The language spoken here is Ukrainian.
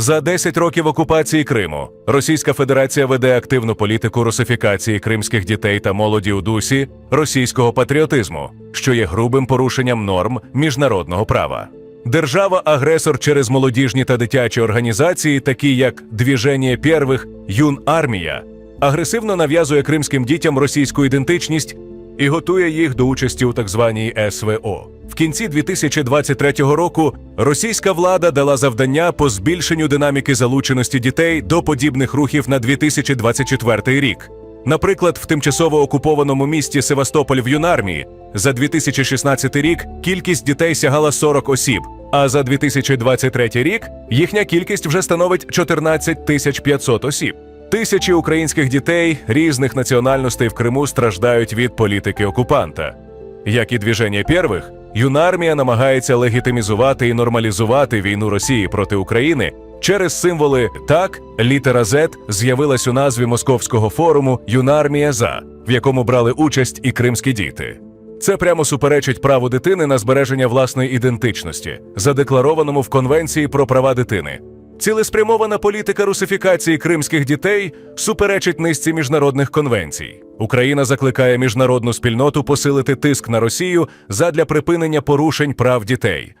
За 10 років окупації Криму Російська Федерація веде активну політику русифікації кримських дітей та молоді у дусі російського патріотизму, що є грубим порушенням норм міжнародного права. Держава-агресор через молодіжні та дитячі організації, такі як Двіження Первих, Юн Армія, агресивно нав'язує кримським дітям російську ідентичність і готує їх до участі у так званій СВО. В кінці 2023 року російська влада дала завдання по збільшенню динаміки залученості дітей до подібних рухів на 2024 рік. Наприклад, в тимчасово окупованому місті Севастополь в Юнармії за 2016 рік кількість дітей сягала 40 осіб, а за 2023 рік їхня кількість вже становить 14 тисяч 500 осіб. Тисячі українських дітей різних національностей в Криму страждають від політики окупанта. Як і двіження первих, юнармія намагається легітимізувати і нормалізувати війну Росії проти України через символи так, літера Z з'явилась у назві московського форуму Юнармія за, в якому брали участь і кримські діти. Це прямо суперечить праву дитини на збереження власної ідентичності, задекларованому в Конвенції про права дитини. Цілеспрямована політика русифікації кримських дітей суперечить низці міжнародних конвенцій. Україна закликає міжнародну спільноту посилити тиск на Росію задля припинення порушень прав дітей.